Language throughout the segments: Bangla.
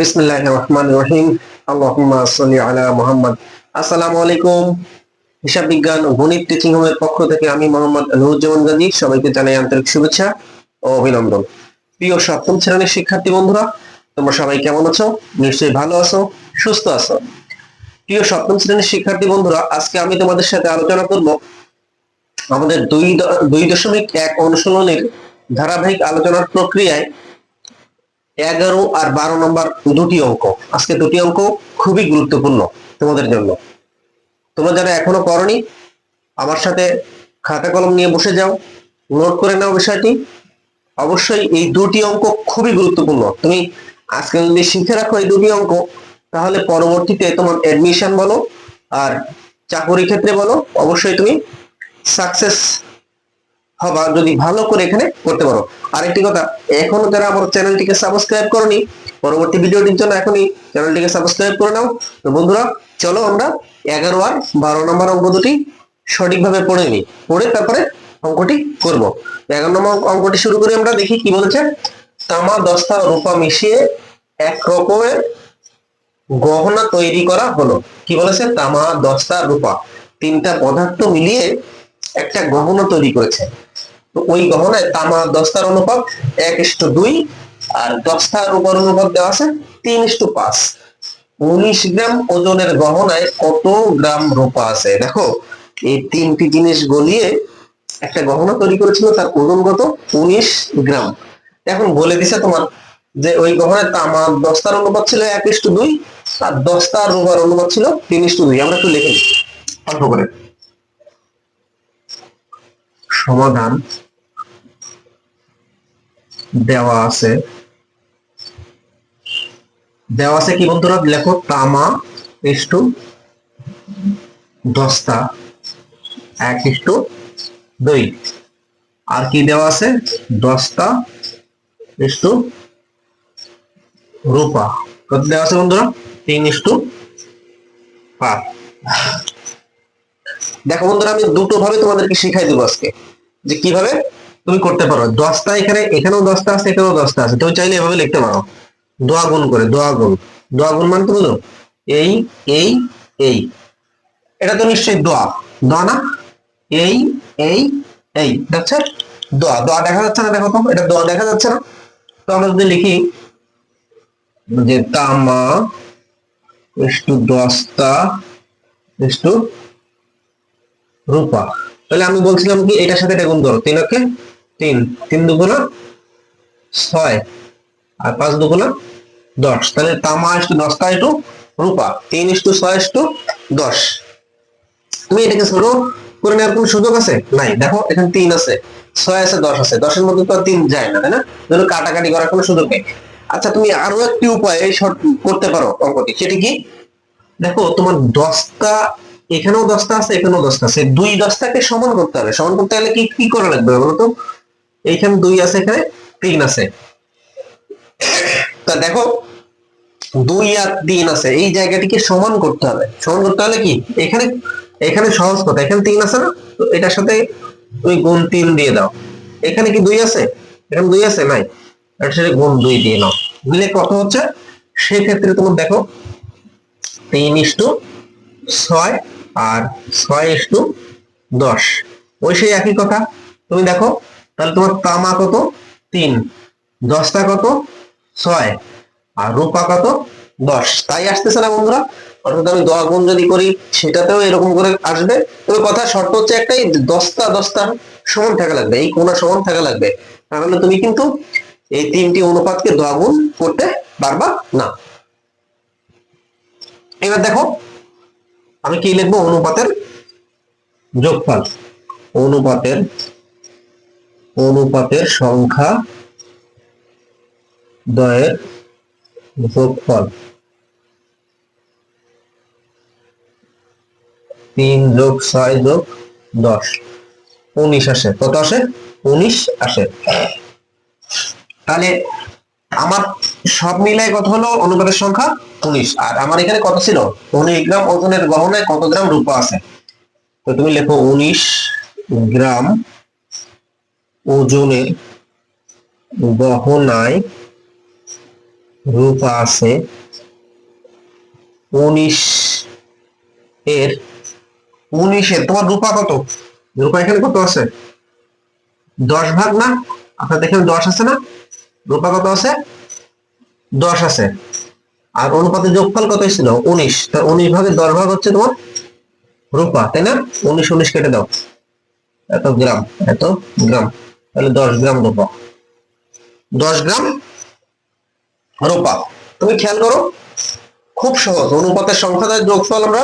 বিসমিল্লাহ রহমান রহিম। আলা আলাইকুম। হিসাব বিজ্ঞান ও গণিত টিচিং হোমের পক্ষ থেকে আমি মোহাম্মদ নুরুজ্জামান গাজী। সবাইকে জানাই আন্তরিক শুভেচ্ছা ও অভিনন্দন। প্রিয় সপ্তম শ্রেণির শিক্ষার্থী বন্ধুরা, তোমরা সবাই কেমন আছো? নিশ্চয়ই ভালো আছো, সুস্থ আছো? প্রিয় সপ্তম শ্রেণির শিক্ষার্থী বন্ধুরা, আজকে আমি তোমাদের সাথে আলোচনা করব আমাদের দুই দুই দশমিক এক অনুশীলনের ধারাবাহিক আলোচনার প্রক্রিয়ায় এগারো আর বারো নম্বর দুটি অঙ্ক। আজকে দুটি অঙ্ক খুবই গুরুত্বপূর্ণ তোমাদের জন্য। তোমরা যারা এখনও করনি, আমার সাথে খাতা কলম নিয়ে বসে যাও। নোট করে নাও বিষয়টি। অবশ্যই এই দুটি অঙ্ক খুবই গুরুত্বপূর্ণ। তুমি আজকে যদি শিখে রাখো এই দুটি অঙ্ক, তাহলে পরবর্তীতে তোমার অ্যাডমিশন বলো আর চাকরি ক্ষেত্রে বলো। অবশ্যই তুমি সাকসেস হবা যদি ভালো করে এখানে করতে পারো। আরেকটি কথা, এখনও যারা আমার চ্যানেলটিকে সাবস্ক্রাইব করনি, পরবর্তী ভিডিওটির জন্য এখনই চ্যানেলটিকে সাবস্ক্রাইব করে নাও। তো বন্ধুরা, চলো আমরা এগারো আর বারো নম্বর অঙ্ক দুটি সঠিকভাবে পড়ে নিই। পড়ে তারপরে অঙ্কটি করব। এগারো নম্বর অঙ্কটি শুরু করে আমরা, দেখি কি বলেছে। তামা দস্তা রূপা মিশিয়ে এক রকমের গহনা তৈরি করা হলো। কি বলেছে? তামা, দস্তা, রূপা। তিনটা পদার্থ মিলিয়ে একটা গহনা তৈরি করেছে। ওই গহনায় তামা দশটার অনুপাত, এক ইস্টু দুই, আর দস্তার উপর অনুপাত দেওয়া আছে তিন ইস্টু পাঁচ। উনিশ গ্রাম ওজনের গহনায় কত গ্রাম রূপা আছে? দেখো, এই তিনটি জিনিস গলিয়ে একটা গহনা তৈরি করেছিল তার ওজন কত উনিশ গ্রাম। এখন বলে দিছে তোমার যে ওই গহনায় তামা দশটার অনুপাত ছিল এক ইস্টু দুই, আর দশটার রূপার অনুপাত ছিল তিন ইস্টু দুই। আমরা একটু লিখে অল্প করে। সমাধান। দেওয়া আছে। দেওয়া আছে কি বন্ধুরা? লেখো, তামা ইস্টু দস্তা। এক ইস্টু দুই। আর কি দেওয়া আছে? দস্তা ইস্টু রূপা। কত দেওয়া আছে বন্ধুরা? তিন ইস্টু পাঁচ। দেখো বন্ধুরা, আমি দুটো ভাবে তোমাদেরকে শিখাই দেবো আজকে। যে কীভাবে তুমি করতে পারো। দশটা এখানে, এখানেও দশটা আছে, এখানেও দশটা আছে। তুমি চাইলে এভাবে লিখতে পারো। দোয়া গুণ করে, দোয়া গুণ। দোয়া গুণ মানে তো বুঝো? এই এই এই। এটা তো নিশ্চয়ই দোয়া। দোয়া না? এই এই এই। দেখছে? দোয়া। দোয়া দেখা যাচ্ছে না দেখো তো? এটা দোয়া দেখা যাচ্ছে না? তো আমরা যদি লিখি যে তামা একটু দশটা একটু রূপা। তাহলে আমি বলছিলাম কি, এটার সাথে এটা গুণ তিন ওকে তিন তিন দুগুণা ছয় আর পাঁচ দুগুণা দশ। তাহলে তামা ইস্টু দশটা ইস্টু রূপা, তিন ইস্টু ছয় ইস্টু দশ। তুমি এটাকে ছোট করে নেওয়ার কোনো সুযোগ আছে? নাই। দেখো, এখানে তিন আছে, ছয় আছে, দশ আছে। দশের মধ্যে তো তিন যায় না, তাই না? ধরো কাটাকাটি করার কোনো সুযোগ নেই। আচ্ছা তুমি আরও একটি উপায় শর্ট করতে পারো, অঙ্কটি। সেটি কি? দেখো, তোমার দশটা, এখানেও দশটা আছে, এখানেও দশটা আছে। দুই দশটাকে সমান করতে হবে। সমান করতে হলে কি কি করা লাগবে বলতো এইখানে দুই আছে, এখানে তিন আছে। তা দেখো, দুই আর তিন আছে, এই জায়গাটিকে সমান করতে হবে। সমান করতে হলে কি? এখানে এখানে সহজ কথা, এখানে তিন আছে না? তো এটার সাথে তুমি গুণ তিন দিয়ে দাও। এখানে কি দুই আছে? এখানে দুই আছে? নাই। এটার সাথে গুণ দুই দিয়ে নাও। দিলে কত হচ্ছে? সেক্ষেত্রে তোমার দেখো, তিন ইস্টু ছয় আর ছয় ইস্টু দশ। ওই সেই একই কথা। তুমি দেখো তাহলে তোমার তামা কত? তিন। দশটা কত? ছয়। আর রূপা কত? দশ। তাই আসতেছে না বন্ধুরা? অর্থাৎ আমি দশ গুণ যদি করি, সেটাতেও এরকম করে আসবে। তবে কথা শর্ত হচ্ছে একটাই, দশটা দশটা সমান থাকা লাগবে, এই কোনা সমান থাকা লাগবে। তাহলে তুমি কিন্তু এই তিনটি অনুপাতকে দশ গুণ করতে পারবা না। এবার দেখো, আমি কি লিখব? অনুপাতের যোগফল। অনুপাতের অনুপাতের সংখ্যা দয়ের যোগফল। তিন যোগ ছয় যোগ দশ। উনিশ আসে। কত আসে? উনিশ আসে। তাহলে আমার সব মিলায় কত হলো? অনুপাতের সংখ্যা উনিশ। আর আমার এখানে কত ছিল? উনিশ গ্রাম ওজনের গহনায় কত গ্রাম রূপা আছে? তো তুমি লেখো উনিশ গ্রাম ওজনের গহনায় রূপা আছে। উনিশ এর উনিশের তোমার রূপা কত? রূপা এখানে কত আছে? দশ ভাগ না? আপনার দেখেন দশ আছে না? রূপা কত আছে? দশ আছে। আর অনুপাতের যোগফল কত ছিল উনিশ। তার উনিশ ভাগের দশ ভাগ হচ্ছে তোমার রূপা, তাই না? উনিশ উনিশ কেটে দাও। এত গ্রাম এত গ্রাম। তাহলে দশ গ্রাম রূপা দশ গ্রাম রূপা। তুমি খেয়াল করো, খুব সহজ। অনুপাতের সংখ্যা দ্বারা যোগফল আমরা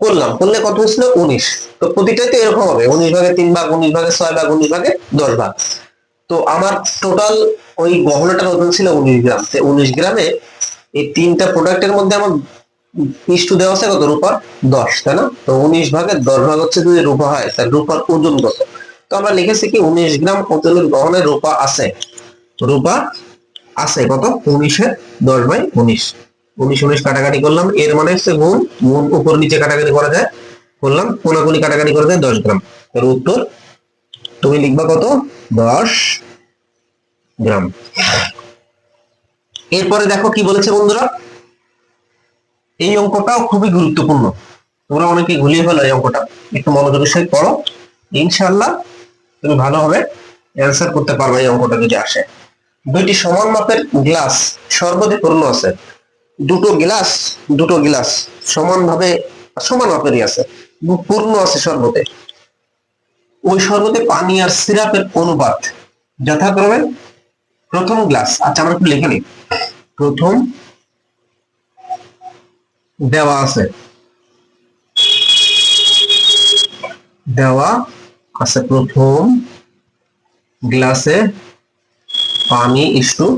করলাম। করলে কত হয়েছিল? উনিশ। তো প্রতিটাই তো এরকম হবে। উনিশ ভাগে তিন ভাগ, উনিশ ভাগে ছয় ভাগ, উনিশ ভাগে দশ ভাগ। তো আমার টোটাল ওই গহনাটার ওজন ছিল উনিশ গ্রাম। তো উনিশ গ্রামে এই তিনটা প্রোডাক্টের মধ্যে আমার ইস্টু দেওয়া আছে কত? রূপার দশ, তাই না? তো উনিশ ভাগের দশ ভাগ হচ্ছে যদি রূপা হয়, তাহলে রূপার ওজন কত? তো আমরা লিখেছি কি উনিশ গ্রাম ওজনের গহনের রূপা আছে। রূপা আছে কত? উনিশের দশ বাই উনিশ। উনিশ উনিশ কাটাকাটি করলাম। এর মানে হচ্ছে গুণ। গুণ উপর নিচে কাটাকাটি করা যায়। করলাম। কোনাকুনি কাটাকাটি করা যায় দশ গ্রাম। এর উত্তর তুমি লিখবা কত? দশ গ্রাম। এরপরে দেখো কি বলেছে বন্ধুরা? এই অঙ্কটাও খুবই গুরুত্বপূর্ণ। তোমরা অনেকে ঘুলিয়ে ফেলো এই অঙ্কটা। একটু মনোযোগের সহিত পড়ো। ইনশাল্লাহ তুমি ভালোভাবে অ্যান্সার করতে পারবে এই অঙ্কটা যদি আসে। দুইটি সমান মাপের গ্লাস সর্বদে পূর্ণ আছে। দুটো গ্লাস দুটো গ্লাস সমানভাবে, সমান মাপেরই আছে। পূর্ণ আছে শরবতে ওই শরবতে পানি আর সিরাপের অনুপাত যথাক্রমে প্রথম গ্লাস আচ্ছা আমরা একটু লিখে নিই। প্রথম দেওয়া আছে। দেওয়া আছে প্রথম গ্লাসে পানি ইস্টু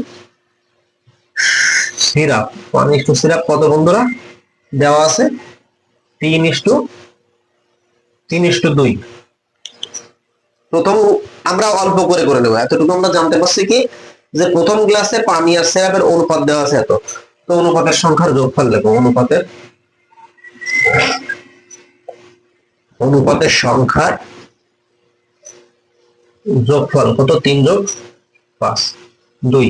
সিরাপ, পানি ইস্টু সিরাপ কত বন্ধুরা? দেওয়া আছে তিন ইস্টু তিন ইস্টু দুই। প্রথম আমরা অল্প করে করে নেব। এতটুকু আমরা জানতে পারছি কি? যে প্রথম গ্লাসে পানি আর সিরাপের অনুপাত দেওয়া আছে এত। তো অনুপাতের সংখ্যার যোগফল দেখো, অনুপাতের অনুপাতের সংখ্যার যোগফল কত? তিন যোগ পাঁচ। দুই।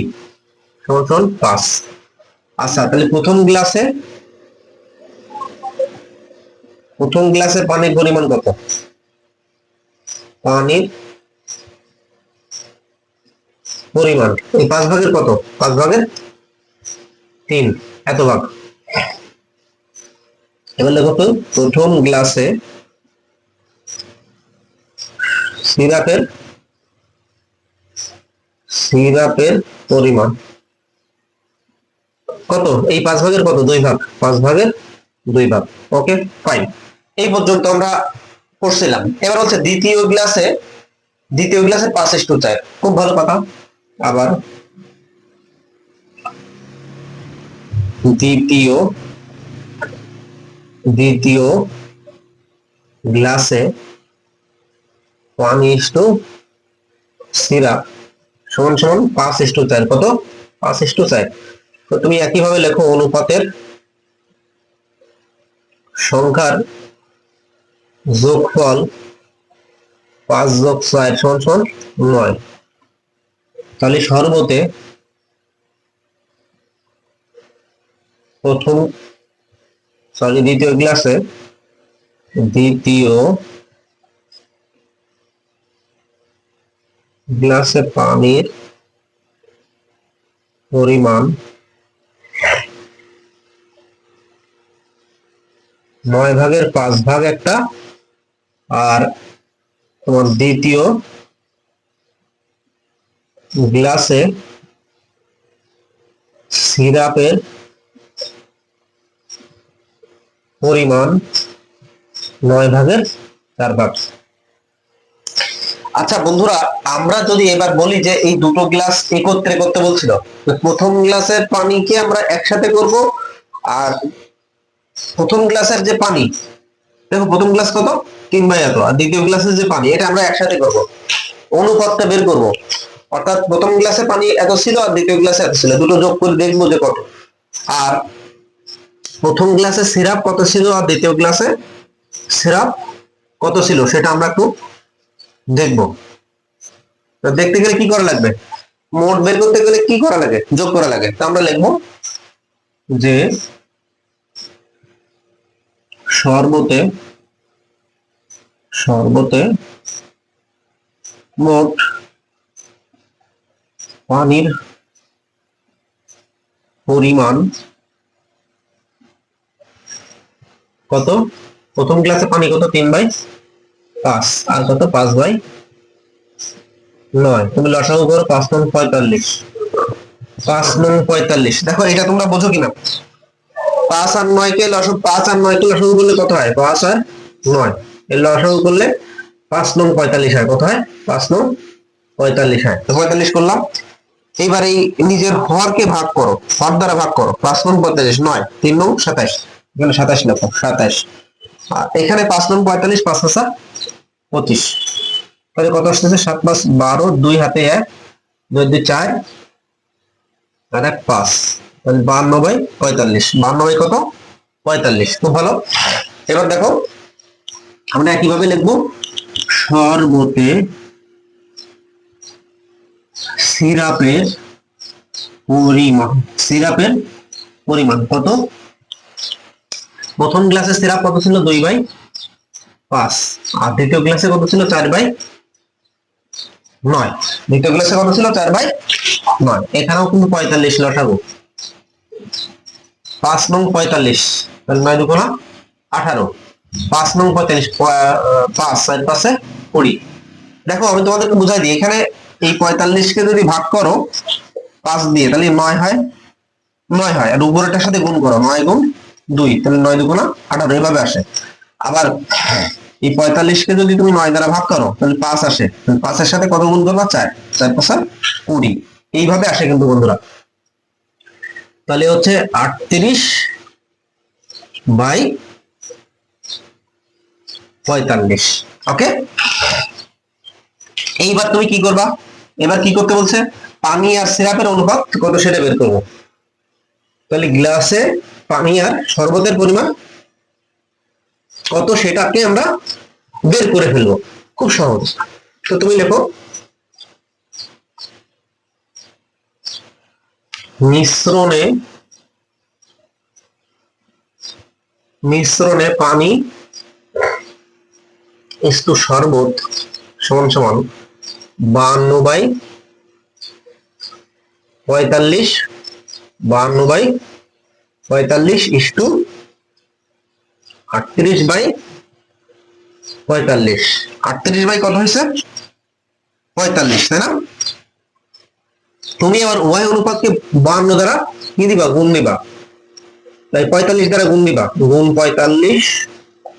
সমান পাঁচ। আচ্ছা তাহলে প্রথম গ্লাসে প্রথম গ্লাসে পানির পরিমাণ কত? পানির পরিমাণ। এই পাঁচ ভাগের কত? পাঁচ ভাগের তিন। এত ভাগ। এবার দেখো তো, প্রথম গ্লাসে সিরাপের সিরাপের পরিমাণ। কত? এই পাঁচ ভাগের কত? দুই ভাগ। পাঁচ ভাগের দুই ভাগ। ওকে ফাইন এই পর্যন্ত আমরা করছিলাম এবার হচ্ছে দ্বিতীয় গ্লাসে দ্বিতীয় গ্লাসে পাঁচ ইস্টু চার। খুব ভালো কথা আবার দ্বিতীয় দ্বিতীয় গ্লাসে ওয়ান ইস্টু সিরাপ। সমান সমান পাঁচ ইস্টু চার, কত? পাঁচ ইস্টু চার। তো তুমি একইভাবে লেখো অনুপাতের সংখ্যার যোগফল পাঁচ যোগ চার সমান সমান নয়। তাহলে সর্বতে প্রথম সরি দ্বিতীয় গ্লাসে দ্বিতীয় গ্লাসে পানির পরিমাণ নয় ভাগের পাঁচ ভাগ একটা, আর তোমার দ্বিতীয় গ্লাসে সিরাপের পরিমাণ নয় ভাগের চার ভাগ। আচ্ছা বন্ধুরা, আমরা যদি এবার বলি যে এই দুটো গ্লাস একত্রে করতে বলছিল প্রথম গ্লাসের পানিকে আমরা একসাথে করব? আর প্রথম গ্লাসের যে পানি, দেখো প্রথম গ্লাস কত? তিন বাই এত, আর দ্বিতীয় গ্লাসের যে পানি, এটা আমরা একসাথে করব। অনুপাতটা বের করব। অর্থাৎ প্রথম গ্লাসে পানি এত ছিল আর দ্বিতীয় গ্লাসে এত ছিল, দুটো যোগ করে দেখব যে কত। আর প্রথম গ্লাসে সিরাপ কত ছিল আর দ্বিতীয় গ্লাসে সিরাপ কত ছিল, সেটা আমরা একটু দেখব। তো দেখতে গেলে কি করা লাগবে? মোট বের করতে গেলে কি করা লাগে? যোগ করা লাগে। তো আমরা লিখব যে সর্বতে সর্বতে মোট পানির পরিমাণ কত? প্রথম ক্লাসে পানি কত? তিন বাই পাঁচ। আর কত? পাঁচ বাই নয়। তুমি লসাগু করো পাঁচ নং পঁয়তাল্লিশ। পাঁচ নং পঁয়তাল্লিশ। দেখো, এটা তোমরা বোঝো কিনা? পাঁচ আর নয় কে লসাগু পাঁচ আর নয় কে লসাগু করলে কত হয়? পাঁচ আর নয়। এর লসাগু করলে পাঁচ নং পঁয়তাল্লিশ হয়। কত হয়? পাঁচ নং পঁয়তাল্লিশ হয়। তো পঁয়তাল্লিশ করলাম। এইবার এই নিজের হরকে ভাগ করো। হর দ্বারা ভাগ করো। পাঁচ নং পঁয়তাল্লিশ, নয়। তিন নং সাতাশ। এখানে সাতাশ লেখো। সাতাশ। এখানে পাঁচ নং পঁয়তাল্লিশ, পাঁচ পাঁচা পঁচিশ। তাহলে কত আসতেছে? সাত পাঁচ বারো, দুই হাতে এক, দুই দুই চার, আর এক পাঁচ। তাহলে বান্ন বাই পঁয়তাল্লিশ। বান্ন বাই কত? পঁয়তাল্লিশ। খুব ভালো। এবার দেখো, আমরা একইভাবে লিখব, সর্বতে সিরাপের পরিমাণ। সিরাপের পরিমাণ কত? প্রথম গ্লাসে সিরাপ কত ছিল? দুই বাই পাঁচ। আর দ্বিতীয় গ্লাসে কত ছিল? চার বাই নয়। দ্বিতীয় গ্লাসে কত ছিল? চার বাই নয়। এখানেও কিন্তু পঁয়তাল্লিশ লসাগু। পাঁচ নং পঁয়তাল্লিশ। তাহলে নয় দুগুণা আঠারো। পাঁচ নং পঁয়তাল্লিশ পাঁচ চার পাশে কুড়ি। দেখো, আমি তোমাদেরকে বুঝাই দিই। এখানে এই পঁয়তাল্লিশকে যদি ভাগ করো, পাঁচ দিয়ে, তাহলে নয় হয় নয় হয়। আর উপরেটার সাথে গুণ করো, নয় গুণ দুই। তাহলে নয় দুগুণা আঠারো। এভাবে আসে। আবার এই পঁয়তাল্লিশকে যদি তুমি নয় দ্বারা ভাগ করো, তাহলে পাঁচ আসে। পাঁচের সাথে কত গুণ করবা? চার। চার পাঁচা কুড়ি। এইভাবে আসে কিন্তু বন্ধুরা। তাহলে হচ্ছে আটত্রিশ বাই পঁয়তাল্লিশ। ওকে? এইবার তুমি কি করবা? এবার কি করতে বলছে? পানি আর সিরাপের অনুপাত কত সেটা বের করব। তাহলে গ্লাসে পানি আর শরবতের পরিমাণ কত সেটাকে আমরা বের করে ফেলব। খুব সহজ। তো তুমি লেখো। মিশ্রণে মিশ্রণে পানি ইস্টু শরবত সমান সমান বান্ন বাই পঁয়তাল্লিশ বান্ন বাই পঁয়তাল্লিশ ইস্টু আটত্রিশ বাই পঁয়তাল্লিশ। আটত্রিশ বাই কত হয়েছে? পঁয়তাল্লিশ তাই না? তুমি আবার উভয় অনুপাতকে বান্ন দ্বারা কি দিবা? গুণ দিবা তাই পঁয়তাল্লিশ দ্বারা গুণ দিবা গুণ পঁয়তাল্লিশ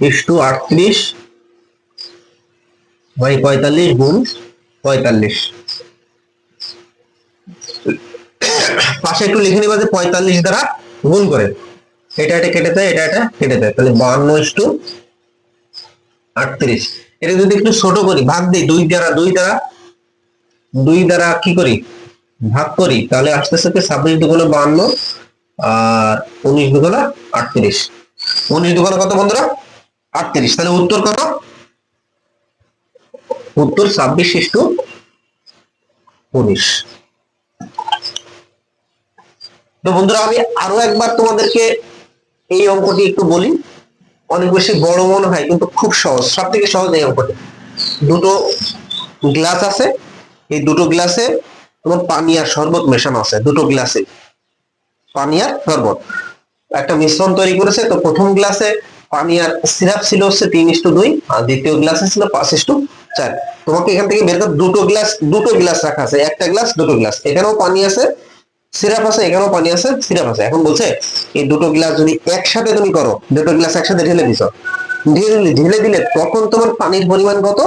ইস্টু আটত্রিশ বাই পঁয়তাল্লিশ গুণ পঁয়তাল্লিশ। পাশে একটু লিখে নিবা যে পঁয়তাল্লিশ দ্বারা গুণ করে। এটা এটা কেটে দেয়, এটা এটা কেটে দেয়। তাহলে বান্ন ইস্টু আটত্রিশ। এটা যদি একটু ছোট করি, ভাগ দিই, দুই দ্বারা দুই দ্বারা দুই দ্বারা কি করি? ভাগ করি, তাহলে আস্তে আস্তে ছাব্বিশ দুগুণে বান্ন আর উনিশ দুগুণে আটত্রিশ। উনিশ দুগুণে কত বন্ধুরা? আটত্রিশ। তাহলে উত্তর কত? উত্তর ছাব্বিশ ইস্টু উনিশ। তো বন্ধুরা, আমি আরও একবার তোমাদেরকে এই অঙ্কটি একটু বলি। অনেক বেশি বড় মনে হয়, কিন্তু খুব সহজ সব থেকে সহজ এই অঙ্কটি। দুটো গ্লাস আছে, এই দুটো গ্লাসে তোমার পানি আর শরবত মেশানো আছে, দুটো গ্লাসে। পানি আর শরবত। একটা মিশ্রণ তৈরি করেছে, তো প্রথম গ্লাসে পানি আর সিরাপ ছিল হচ্ছে তিন ইস্টু দুই, আর দ্বিতীয় গ্লাসে ছিল পাঁচ ইস্টু চার। তোমাকে এখান থেকে বের করে দুটো গ্লাস দুটো গ্লাস রাখা আছে, একটা গ্লাস, দুটো গ্লাস। এখানেও পানি আছে সিরাপ আছে, এখানেও পানি আছে, সিরাপ আছে। এখন বলছে, এই দুটো গ্লাস যদি একসাথে তুমি করো, দুটো গ্লাস একসাথে ঢেলে দিছো, ঢেলে ঢেলে দিলে তখন তোমার পানির পরিমাণ কত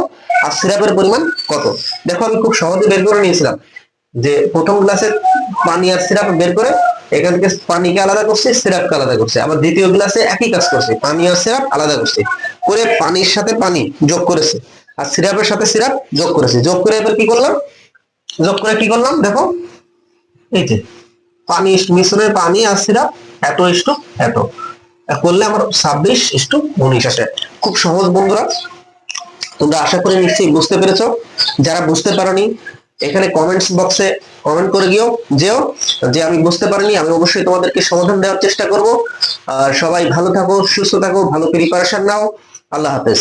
আর সিরাপের পরিমাণ কত? দেখো, আমি খুব সহজে বের করে নিয়েছিলাম যে প্রথম গ্লাসে পানি আর সিরাপ বের করে এখান থেকে পানিকে আলাদা করছে, সিরাপকে আলাদা করছে। আবার দ্বিতীয় গ্লাসে একই কাজ করছে, পানি আর সিরাপ আলাদা করছে। করে পানির সাথে পানি যোগ করেছে, আর সিরাপের সাথে সিরাপ যোগ করেছে। যোগ করে এবার কি করলাম? যোগ করে কি করলাম? দেখো এই যে, পানি, মিশ্রণের পানি আর সিরাপ, এত ইস্টু এত। করলে আমার ছাব্বিশ ইস্টু উনিশ আসে। খুব সহজ বন্ধুরা। তোমরা আশা করি নিশ্চয়ই বুঝতে পেরেছ। যারা বুঝতে পারোনি, এখানে কমেন্টস বক্সে কমেন্ট করে গিয়েও যেও। যে আমি বুঝতে পারিনি, আমি অবশ্যই তোমাদেরকে সমাধান দেওয়ার চেষ্টা করব। আর সবাই ভালো থাকো, সুস্থ থাকো, ভালো প্রিপারেশন নাও। আল্লাহ হাফেজ।